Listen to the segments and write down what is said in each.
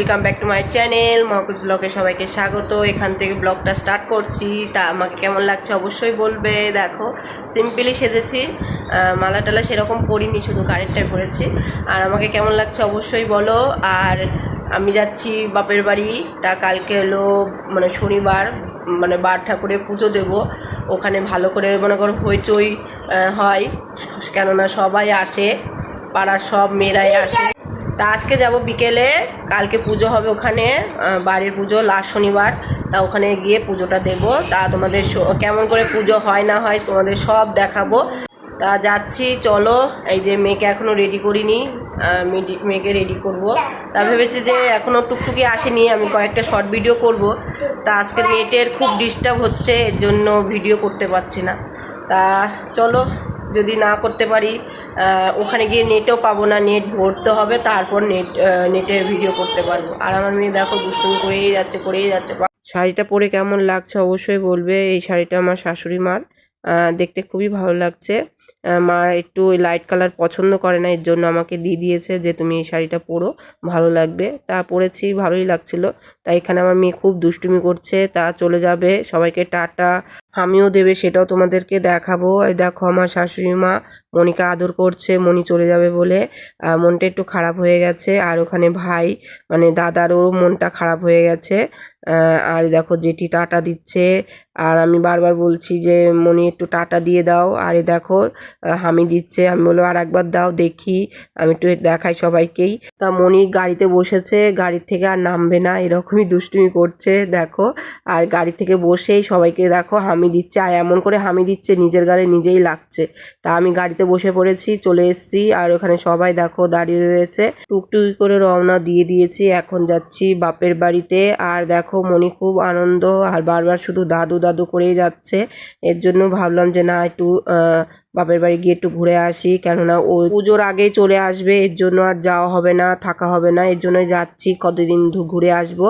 Welcome back to my channel মহকুজ ব্লগে সবাইকে স্বাগত। এখান থেকে ব্লগটা স্টার্ট করছি। তা আমাকে কেমন লাগছে অবশ্যই বলবে। দেখো সিম্পলি সেজেছি। মালা টালা সেরকম পরিনি, শুধু কারেন্টটাই পরেছি আর আমাকে কেমন লাগছে অবশ্যই বলো। আর আমি যাচ্ছি বাপের বাড়ি। তা কালকে হলো মানে শনিবার মানে বার ঠাকুরের পুজো দেব। ওখানে ভালো করে, মনে করো, হইচই হয়। কেননা সবাই আসে, পাড়ার সব মেয়েরাই আসে। তা আজকে যাব বিকেলে, কালকে পুজো হবে ওখানে বাড়ির পুজো লাস্ট শনিবার, তা ওখানে গিয়ে পুজোটা দেব। তা তোমাদের কেমন করে পুজো হয় না হয় তোমাদের সব দেখাবো। তা যাচ্ছি, চলো, এই যে মেয়েকে এখনও রেডি করিনি মেয়েকে রেডি করব। তা ভেবেছি যে এখনও টুকটুকি আসেনি, আমি কয়েকটা শর্ট ভিডিও করব। তা আজকে নেটের খুব ডিস্টার্ব হচ্ছে, এর জন্য ভিডিও করতে পারছি না। তা চলো, যদি না করতে পারি ওখানে গিয়ে নেটও পাবো না, নেট ভরতে হবে, তারপর নেট নেটের ভিডিও করতে পারব। আর আমার মেয়ে দেখো দুষ্টুমি করেই যাচ্ছে করেই যাচ্ছে। শাড়িটা পরে কেমন লাগছে অবশ্যই বলবে, এই শাড়িটা আমার শাশুড়ি মার। দেখতে খুবই ভালো লাগছে। মা একটু লাইট কালার পছন্দ করে না, এর জন্য আমাকে দিয়ে দিয়েছে যে, তুমি এই শাড়িটা পরো, ভালো লাগবে। তা পরেছি, ভালোই লাগছিল। তাই এখানে আমার মেয়ে খুব দুষ্টুমি করছে, তা চলে যাবে, সবাইকে টাটা। আমিও দেবে, সেটাও তোমাদেরকে দেখাবো। এই দেখো, আমার শাশুড়ি মা মনিকে আদর করছে, মনি চলে যাবে বলে। মনটা একটু খারাপ হয়ে গেছে, আর ওখানে ভাই মানে দাদারও মনটা খারাপ হয়ে গেছে। আর দেখো জেঠি টাটা দিচ্ছে। আর আমি বারবার বলছি যে, মনি, একটু টাটা দিয়ে দাও। আর এ দেখো হামি দিচ্ছে। আমি বলব আর একবার দাও, দেখি। আমি একটু দেখাই সবাইকেই। তা মনি গাড়িতে বসেছে, গাড়ির থেকে আর নামবে না, এরকমই দুষ্টুমি করছে, দেখো। আর গাড়ি থেকে বসেই সবাইকে দেখো, হামি দিচ্ছে। আর এমন করে হামি দিচ্ছে, নিজের গাড়ি নিজেই লাগছে। তা আমি গাড়িতে বসে পড়েছি, চলে এসেছি। আর ওখানে সবাই দেখো দাঁড়িয়ে রয়েছে। টুকটুকি করে রওনা দিয়ে দিয়েছি, এখন যাচ্ছি বাপের বাড়িতে। আর দেখো মনি খুব আনন্দ আর বারবার শুধু দাদু দাদু করেই যাচ্ছে। এর জন্য ভাবলাম যে না, একটু বাপের বাড়ি গিয়ে একটু ঘুরে আসি, কেননা ও পুজোর আগেই চলে আসবে, এর জন্য আর যাওয়া হবে না, থাকা হবে না, এর জন্যই যাচ্ছি, কতদিন ঘুরে আসব।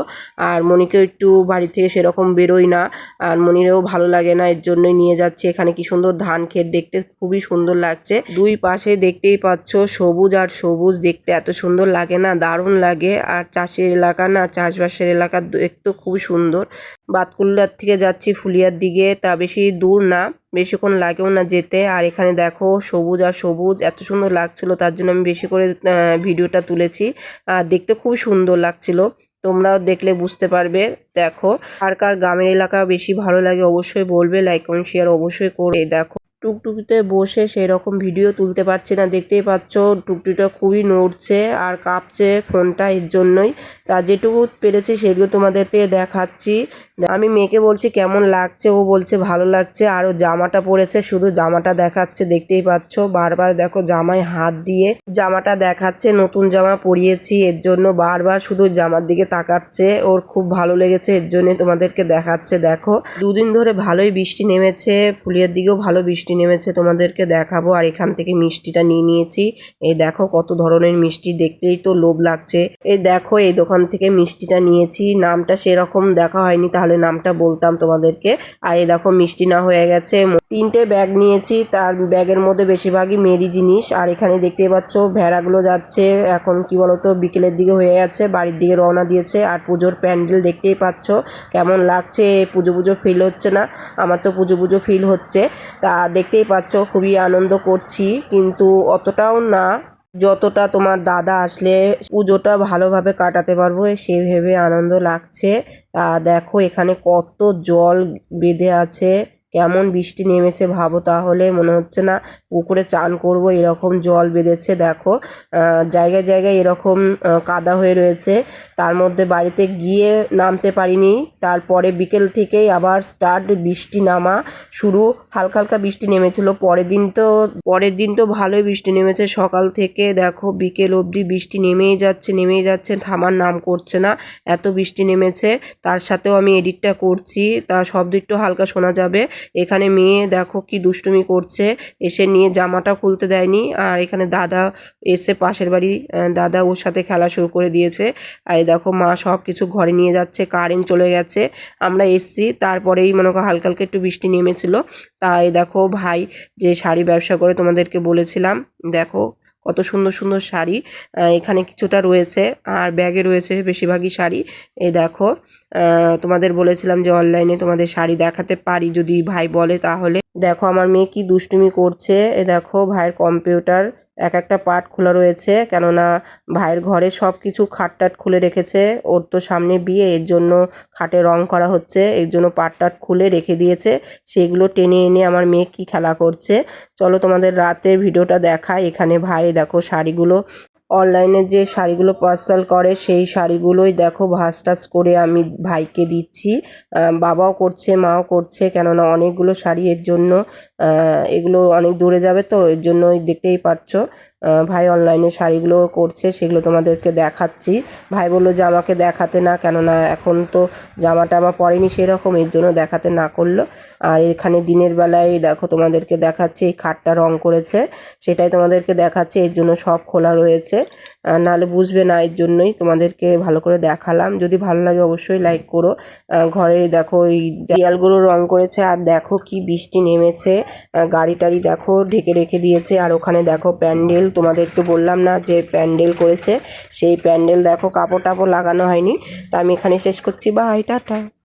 আর মনিকেও একটু বাড়ি থেকে সেরকম বেরোই না, আর মনিরেও ভালো লাগে না, এর জন্যই নিয়ে যাচ্ছি। এখানে কি সুন্দর ধান ক্ষেত দেখতে, খুবই সুন্দর লাগছে। দুই পাশে দেখতেই পাচ্ছ সবুজ আর সবুজ, দেখতে এত সুন্দর লাগে না, দারুণ লাগে। আর চাষের এলাকা না, চাষবাসের এলাকা দেখতে খুবই সুন্দর। বাতকুল্লার থেকে যাচ্ছি ফুলিয়ার দিকে, তা বেশি দূর না। বেশিক্ষণ লাগেও না যেতে। আর এখানে দেখো সবুজ আর সবুজ, এত সুন্দর লাগছিল, তার জন্য আমি বেশি করে ভিডিওটা তুলেছি। আর দেখতে খুব সুন্দর লাগছিল, তোমরাও দেখলে বুঝতে পারবে। দেখো আর কার গ্রামের এলাকা বেশি ভালো লাগে অবশ্যই বলবে লাইক কমেন্ট শেয়ার অবশ্যই করে দেখো। টুকটুকিতে বসে সেই রকম ভিডিও তুলতে পারছি না। দেখতেই পাচ্ছ, টুকটুকিটা খুবই নড়ছে আর কাঁপছে ফোনটা এর জন্যই। তা যেটুকু পেরেছি সেগুলো তোমাদেরকে দেখাচ্ছি। আমি মেয়েকে বলছি, কেমন লাগছে? ও বলছে, ভালো লাগছে। আর ও জামাটা পরেছে, শুধু জামাটা দেখাচ্ছে। দেখতেই পাচ্ছ, বারবার দেখো জামায় হাত দিয়ে জামাটা দেখাচ্ছে, নতুন জামা পরিয়েছি এর জন্য। বারবার শুধু জামার দিকে তাকাচ্ছে, ওর খুব ভালো লেগেছে এর জন্য তোমাদেরকে দেখাচ্ছে। দেখো, দুদিন ধরে ভালোই বৃষ্টি নেমেছে ফুলিয়ার দিকেও ভালো বৃষ্টি নেমেছে, তোমাদেরকে দেখাবো। আর এখান থেকে মিষ্টিটা নিয়ে নিয়েছি। এই দেখো কত ধরনের মিষ্টি, দেখতেই তো লোভ লাগছে। এই দেখো, এই দোকান থেকে মিষ্টিটা নিয়েছি। নামটা সেরকম দেখা হয়নি, তাহলে নামটা বলতাম তোমাদেরকে। আর এই দেখো, মিষ্টি না হয়ে গেছে। তিনটে ব্যাগ নিয়েছি, তার ব্যাগের মধ্যে বেশিরভাগই মেরি জিনিস। আর এখানে দেখতেই পাচ্ছ, ভেড়াগুলো যাচ্ছে, এখন কি বলতো, বিকেলের দিকে হয়ে গেছে, বাড়ির দিকে রওনা দিয়েছে। আর পুজোর প্যান্ডেল দেখতেই পাচ্ছ, কেমন লাগছে, পুজো পুজো ফিল হচ্ছে না? আমার তো পুজো পুজো ফিল হচ্ছে। তা দেখতেই পাচ্ছ, খুবই আনন্দ করছি, কিন্তু অতটাও না যতটা তোমার দাদা আসলে পুজোটা ভালোভাবে কাটাতে পারব, সে ভেবে আনন্দ লাগছে। তা দেখো, এখানে কত জল বেঁধে আছে। কেমন বৃষ্টি নেমেছে ভাবো তাহলে, মনে হচ্ছে না পুকুরে চান করব, এরকম জল বেঁধেছে, দেখো। জায়গায় জায়গায় এরকম কাদা হয়ে রয়েছে। তার মধ্যে বাড়িতে গিয়ে নামতে পারিনি। তারপরে বিকেল থেকেই আবার স্টার্ট বৃষ্টি নামা শুরু। হালকা হালকা বৃষ্টি নেমেছিল। পরের দিন তো, পরের দিন তো ভালোই বৃষ্টি নেমেছে। সকাল থেকে দেখো, বিকেল অবধি বৃষ্টি নেমেই যাচ্ছে নেমেই যাচ্ছে। থামার নাম করছে না, এত বৃষ্টি নেমেছে। তার সাথেও আমি এডিটটা করছি। তা শব্দ একটু হালকা শোনা যাবে। এখানে মেয়ে দেখো কি দুষ্টুমি করছে, এসে নিয়ে জামাটা খুলতে দেয়নি, আর এখানে দাদা এসে পাশের বাড়ি দাদা ওর সাথে খেলা শুরু করে দিয়েছে। আর দেখো মা সব কিছু ঘরে নিয়ে যাচ্ছে কারেন্ট চলে গেছে। আমরা এসছি, তারপরেই মনে করো হালকা হালকা একটু বৃষ্টি নেমেছিল। তাই দেখো ভাই যে শাড়ি ব্যবসা করে তোমাদেরকে বলেছিলাম, দেখো কত সুন্দর সুন্দর শাড়ি। এখানে কিছুটা রয়েছে, আর ব্যাগে রয়েছে বেশিরভাগই শাড়ি। এ দেখো তোমাদের বলেছিলাম যে অনলাইনে তোমাদের শাড়ি দেখাতে পারি, যদি ভাই বলে তাহলে। দেখো, আমার মেয়ে কি দুষ্টুমি করছে। এ দেখো, ভাইয়ের কম্পিউটার এক একটা পার্ট খোলা রয়েছে, কেননা ভাইয়ের ঘরে সব কিছু খাট টাট খুলে রেখেছে। ওর তো সামনে বিয়ে, এর জন্য খাটে রং করা হচ্ছে, এর জন্য পার্ট টাট খুলে রেখে দিয়েছে। সেগুলো টেনে এনে আমার মেয়ে কী খেলা করছে? চলো তোমাদের রাতের ভিডিওটা দেখায় এখানে ভাই দেখো শাড়িগুলো অনলাইনে যে শাড়িগুলো পার্সেল করে, সেই শাড়িগুলোই দেখো ভাস টাস করে আমি ভাইকে দিচ্ছি। বাবাও করছে, মাও করছে, কেননা অনেকগুলো শাড়ি এর জন্য এগুলো অনেক দূরে যাবে তো, এর জন্যই দেখতেই পাচ্ছ ভাই অনলাইনে শাড়িগুলো করছে, সেগুলো তোমাদেরকে দেখাচ্ছি। ভাই বলল যে আমাকে দেখাতে না, কেননা এখন তো জামা টামা পরেনি সেরকম, এর জন্য দেখাতে না করল। আর এখানে দিনের বেলায় দেখো তোমাদেরকে দেখাচ্ছি, এই খাটটা রং করেছে, সেটাই তোমাদেরকে দেখাচ্ছে, এর জন্য সব খোলা রয়েছে। নাহলে বুঝবে না, এর জন্যই তোমাদেরকে ভালো করে দেখালাম। যদি ভালো লাগে অবশ্যই লাইক করো। ঘরে দেখো, এই দেয়ালগুলো রং করেছে, আর দেখো কি বৃষ্টি নেমেছে। গাড়ি টাড়ি দেখো, ঢেকে রেখে দিয়েছে, আর ওখানে দেখো প্যান্ডেল। তোমাদেরকে বললাম না যে প্যান্ডেল করেছে, সেই প্যান্ডেল দেখো কাপড় টাপড় লাগানো হয়নি। তা আমি এখানে শেষ করছি। Bye tata.